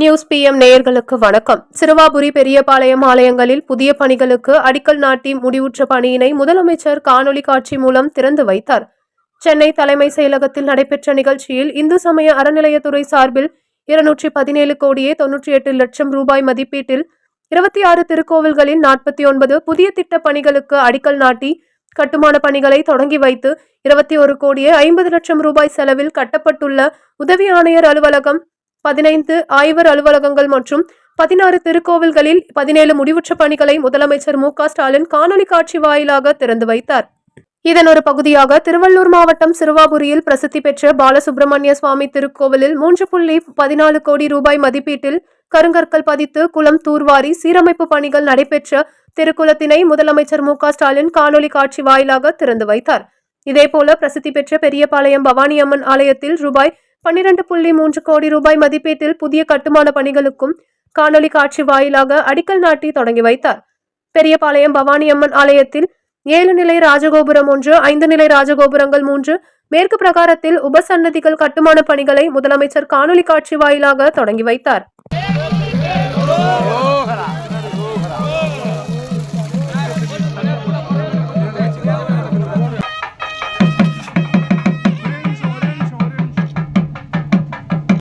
News PM நேயர்களுக்கு வணக்கம். சிறுவாபுரி பெரியபாளையம் ஆலயங்களில் புதிய பணிகளுக்கு அடிக்கல் நாட்டி முடிவுற்ற பணியினை முதலமைச்சர் காணொலி காட்சி மூலம் திறந்து வைத்தார். சென்னை தலைமை செயலகத்தில் நடைபெற்ற நிகழ்ச்சியில் இந்து சமய அறநிலையத்துறை சார்பில் இருநூற்றி பதினேழு கோடியே தொன்னூற்றி எட்டு லட்சம் ரூபாய் மதிப்பீட்டில் இருபத்தி ஆறு திருக்கோவில்களில் நாற்பத்தி ஒன்பது புதிய திட்ட பணிகளுக்கு அடிக்கல் நாட்டி கட்டுமான பணிகளை தொடங்கி வைத்து இருபத்தி ஒரு கோடியே ஐம்பது லட்சம் ரூபாய் செலவில் கட்டப்பட்டுள்ள உதவி ஆணையர் அலுவலகம் பதினைந்து ஆய்வர் அலுவலகங்கள் மற்றும் பதினாறு திருக்கோவில்களில் பதினேழு முடிவுற்ற பணிகளை முதலமைச்சர் மு ஸ்டாலின் காணொலி காட்சி வாயிலாக திறந்து வைத்தார். இதன் ஒரு பகுதியாக திருவள்ளூர் மாவட்டம் சிறுவாபுரியில் பிரசித்தி பெற்ற பாலசுப்பிரமணிய சுவாமி திருக்கோவிலில் மூன்று புள்ளி பதினாலு கோடி ரூபாய் மதிப்பீட்டில் கருங்கற்கள் பதித்து குளம் தூர்வாரி சீரமைப்பு பணிகள் நடைபெற்ற திருக்குளத்தினை முதலமைச்சர் மு ஸ்டாலின் காணொலி காட்சி வாயிலாக திறந்து வைத்தார். இதேபோல பிரசித்தி பெற்ற பெரியபாளையம் பவானி அம்மன் ஆலயத்தில் ரூபாய் பன்னிரண்டு புள்ளி மூன்று கோடி ரூபாய் மதிப்பீட்டில் புதிய கட்டுமான பணிகளுக்கும் காணொலி காட்சி வாயிலாக அடிக்கல் நாட்டி தொடங்கி வைத்தார் பெரியபாளையம் பவானி அம்மன் ஆலயத்தில் ஏழு நிலை ராஜகோபுரம் ஒன்று ஐந்து நிலை ராஜகோபுரங்கள் மூன்று மேற்கு பிரகாரத்தில் உபசன்னதிகள் கட்டுமான பணிகளை முதலமைச்சர் காணொலி காட்சி வாயிலாக தொடங்கி வைத்தார்